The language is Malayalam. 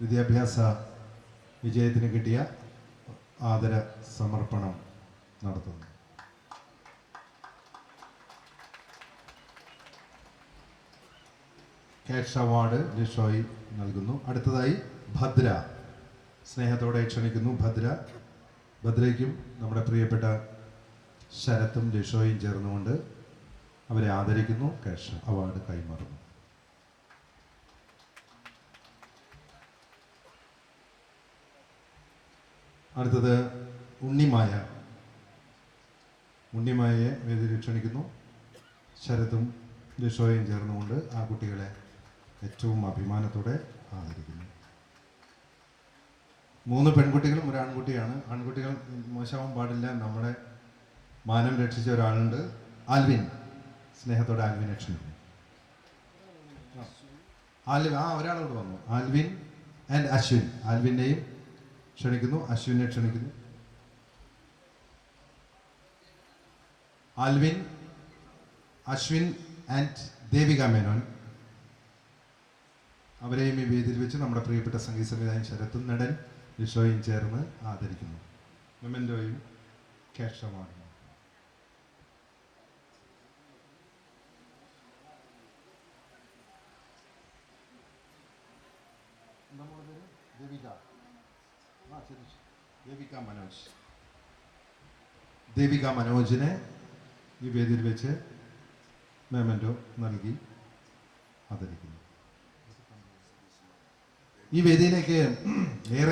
വിദ്യാഭ്യാസ വിജയത്തിന് കിട്ടിയ ആദര സമർപ്പണം നടത്തുന്നു. ക്യാഷ് അവാർഡ് ലിഷോയി നൽകുന്നു. അടുത്തതായി ഭദ്ര. സ്നേഹത്തോടെ ക്ഷണിക്കുന്നു ഭദ്ര. ഭദ്രയ്ക്കും നമ്മുടെ പ്രിയപ്പെട്ട ശരത്തും ലിഷോയും ചേർന്നുകൊണ്ട് അവരെ ആദരിക്കുന്നു. ക്യാഷ് അവാർഡ് കൈമാറുന്നു. അടുത്തത് ഉണ്ണിമായ. ഉണ്ണിമായയെ വേദിയിൽ ക്ഷണിക്കുന്നു. ശരത്തും ലിഷോയും ചേർന്നുകൊണ്ട് ആ കുട്ടികളെ ഏറ്റവും അഭിമാനത്തോടെ ആദരിക്കുന്നു. മൂന്ന് പെൺകുട്ടികളും ഒരു ആൺകുട്ടിയാണ്. ആൺകുട്ടികൾ മോശമാവാൻ പാടില്ല. നമ്മുടെ മാനം രക്ഷിച്ച ഒരാളുണ്ട്. ആൽവിൻ. സ്നേഹത്തോടെ ആൽവിനെ ക്ഷണിക്കുന്നു. ആൽവിൻ ആ ഒരാളോട് വന്നു. Alvin and Ashwin. ആൽവിനെയും ക്ഷണിക്കുന്നു അശ്വിനെ ക്ഷണിക്കുന്നു. ആൽവിൻ അശ്വിൻ ആൻഡ് ദേവിക മേനോൻ. അവരെയും ഈ വേദിയിൽ വെച്ച് നമ്മുടെ പ്രിയപ്പെട്ട സംഗീത സംവിധായകൻ ശരത്തും നടൻ ലിഷോയും ചേർന്ന് ആദരിക്കുന്നു. മെമെന്റോയും ക്യാഷമാണ് നമ്മളുടെ ദേവിക. ദേവിക മനോജ് ദേവിക മനോജിനെ ഈ വേദിയിൽ വെച്ച് മെമന്റോ നൽകി ആദരിക്കുന്നു ഈ വേദിയിലേക്ക്